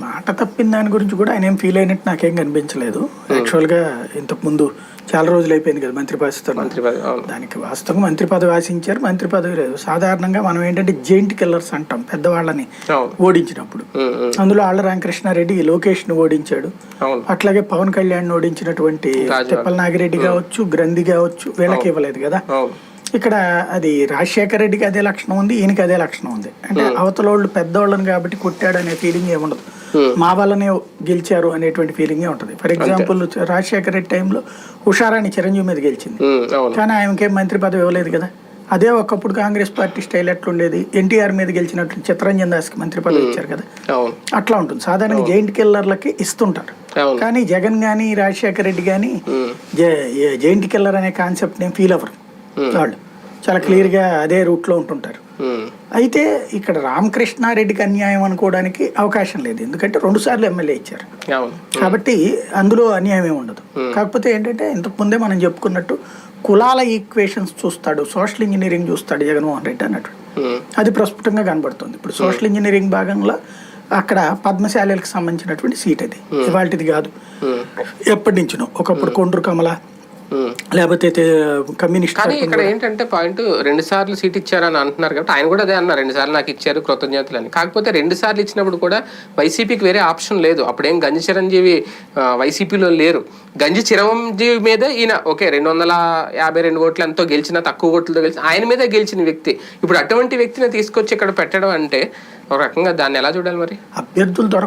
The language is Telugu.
మాట తప్పిన దాని గురించి కూడా ఆయన ఏం ఫీల్ అయినట్టు నాకేం కనిపించలేదు. యాక్చువల్గా ఇంతకు ముందు చాలా రోజులు అయిపోయింది కదా మంత్రి బాధ్యత మంత్రి దానికి వాస్తవంగా మంత్రి పదవి ఆశించారు. మంత్రి పదవి లేదు. సాధారణంగా మనం ఏంటంటే జైంట్ కిల్లర్స్ అంటాం పెద్దవాళ్ళని ఓడించినప్పుడు. ఉమ్, ఉమ్, అందులో ఆళ్ళ రామకృష్ణారెడ్డి లోకేష్ను ఓడించాడు. అట్లాగే పవన్ కళ్యాణ్ ఓడించినటువంటి. తిప్పల నాగిరెడ్డి కావచ్చు గ్రంథి కావచ్చు వీళ్ళకి ఇవ్వలేదు కదా. ఇక్కడ అది రాజశేఖర రెడ్డికి అదే లక్షణం ఉంది ఈయనకి అదే లక్షణం ఉంది. అంటే అవతల వాళ్ళు పెద్దవాళ్ళని కాబట్టి కొట్టాడు అనే ఫీలింగ్ ఏముండదు మా వల్లనే గెలిచారు అనేటువంటి ఫీలింగే ఉంటుంది. ఫర్ ఎగ్జాంపుల్ రాజశేఖర రెడ్డి టైంలో ఉషారాణి చిరంజీవి మీద గెలిచింది. అవును. కానీ ఆయనకేం మంత్రి పదవి ఇవ్వలేదు కదా. అదే ఒకప్పుడు కాంగ్రెస్ పార్టీ స్టైల్ ఎట్లుండేది? ఎన్టీఆర్ మీద గెలిచినట్లు చిత్తరంజన్ దాస్కి మంత్రి పదవి ఇచ్చారు కదా. అట్లా ఉంటుంది. సాధారణంగా జైంట్ కిల్లర్లకి ఇస్తుంటారు. కానీ జగన్ గాని రాజశేఖర రెడ్డి గాని ఉమ్, జైంట్ కిల్లర్ అనే కాన్సెప్ట్ నేను ఫీల్ అవ్వరు. వాళ్ళు. చాలా క్లియర్గా అదే రూట్లో ఉంటుంటారు. ఉమ్, అయితే ఇక్కడ రామకృష్ణారెడ్డికి అన్యాయం అనుకోవడానికి అవకాశం లేదు. ఎందుకంటే రెండు సార్లు ఎమ్మెల్యే ఇచ్చారు. అవును. కాబట్టి అందులో అన్యాయం ఏమి ఉండదు. కాకపోతే ఏంటంటే ఇంతకు ముందే మనం చెప్పుకున్నట్టు కులాల ఈక్వేషన్స్ చూస్తాడు సోషల్ ఇంజనీరింగ్ చూస్తాడు జగన్మోహన్ రెడ్డి అన్నట్టు. అది ప్రస్ఫుటంగా కనబడుతుంది. ఇప్పుడు సోషల్ ఇంజనీరింగ్ భాగంలో అక్కడ పద్మశాలలకు సంబంధించినటువంటి సీట్ అది. ఇవాళది కాదు. ఎప్పటి నుంచినో. ఒకప్పుడు కొండ్రు కమల. లేకపోతే కమ్యూనిస్ట్ కానీ ఇక్కడ ఏంటంటే పాయింట్ రెండు సార్లు సీట్ ఇచ్చారని అంటున్నారు కాబట్టి ఆయన కూడా అదే అన్నారు రెండు సార్లు నాకు ఇచ్చారు కృతజ్ఞతలు అని కాకపోతే రెండు సార్లు ఇచ్చినప్పుడు కూడా వైసీపీకి వేరే ఆప్షన్ లేదు. అప్పుడేం గంజి చిరంజీవి ఆ, వైసీపీలో లేరు. గంజి చిరంజీవి మీద ఈయన ఓకే రెండు వందల యాభై రెండు ఓట్లు ఎంతో గెలిచిన తక్కువ ఓట్లతో గెలిచిన ఆయన మీద గెలిచిన వ్యక్తి. ఇప్పుడు అటువంటి వ్యక్తిని తీసుకొచ్చి ఇక్కడ పెట్టడం అంటే ఒక రకంగా దాన్ని ఎలా చూడాలి మరి? అభ్యర్థులు దొరక